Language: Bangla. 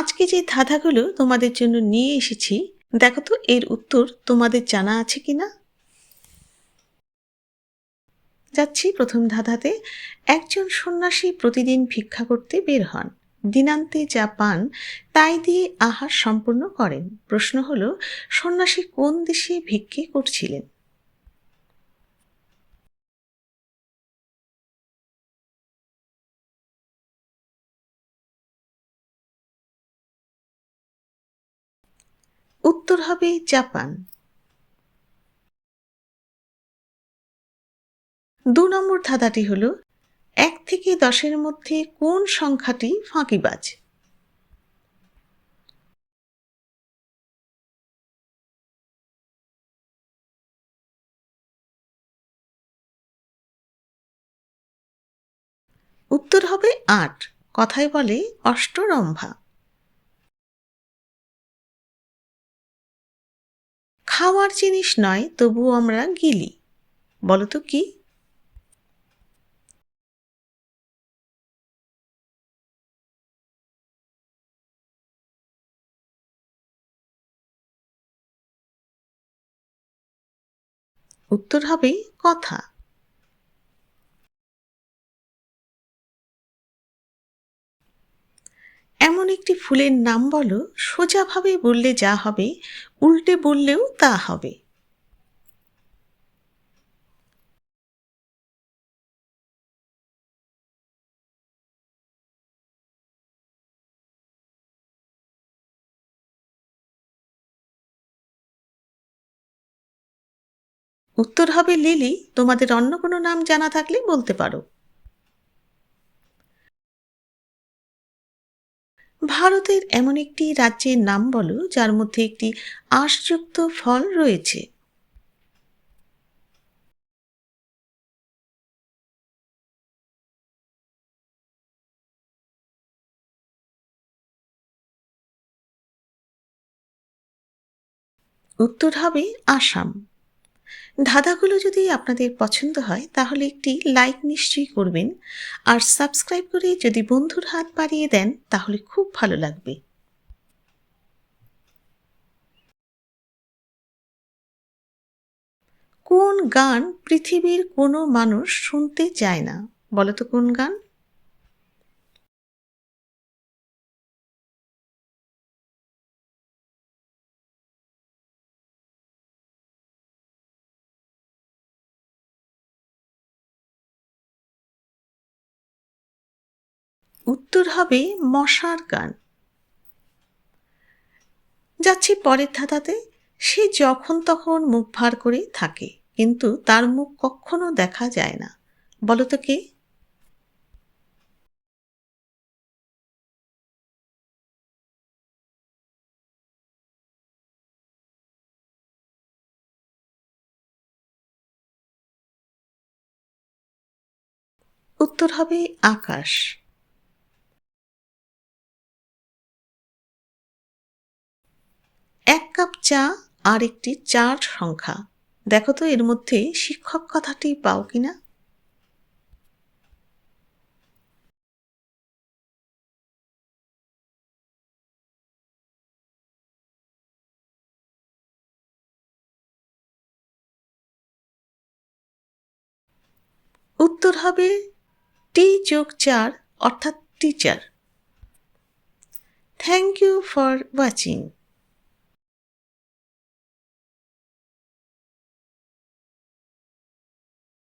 আজকে যে ধাঁধাগুলো তোমাদের জন্য নিয়ে এসেছি, দেখো তো এর উত্তর তোমাদের জানা আছে কি না যাচ্ছি প্রথম ধাঁধাতে। একজন সন্ন্যাসী প্রতিদিন ভিক্ষা করতে বের হন। দিনান্তে যা পান, তাই দিয়ে আহার সম্পূর্ণ করেন। প্রশ্ন হলো, সন্ন্যাসী কোন দেশে ভিক্ষে করছিলেন? উত্তর হবে জাপান। দু নম্বর ধাঁধাটি হল, এক থেকে দশের মধ্যে কোন সংখ্যাটি ফাঁকিবাজ? উত্তর হবে আট, কথায় বলে অষ্টরম্ভা। খাওয়ার জিনিস নয় তবুও আমরা গিলি। বলো তো কি? উত্তর হবে কথা। এমন একটি ফুলের নাম বলো, সোজাভাবে বললে যা হবে, উল্টে বললেও তা হবে। উত্তর হবে লিলি, তোমাদের অন্য কোনো নাম জানা থাকলে বলতে পারো। ভারতের এমন একটি রাজ্যের নাম বলো, যার মধ্যে একটি আঁশযুক্ত ফল রয়েছে। উত্তর হবে আসাম। ধাঁধাগুলো যদি আপনাদের পছন্দ হয়, তাহলে একটি লাইক নিশ্চয়ই করবেন। আর সাবস্ক্রাইব করে যদি বন্ধুর হাত বাড়িয়ে দেন, তাহলে খুব ভালো লাগবে। কোন গান পৃথিবীর কোনো মানুষ শুনতে চায় না? বলতো কোন গান? উত্তর হবে মশার গান। যাচ্ছি পরের ধাঁধাতে। সে যখন তখন মুখ ভার করে থাকে, কিন্তু তার মুখ কখনো দেখা যায় না। বলতো কে? উত্তর হবে আকাশ। এক কাপ চা আর একটি চার সংখ্যা। দেখো তো এর মধ্যে শিক্ষক কথাটি পাও কিনা? উত্তর হবে টি যোগ চার, অর্থাৎ teacher thank you for watching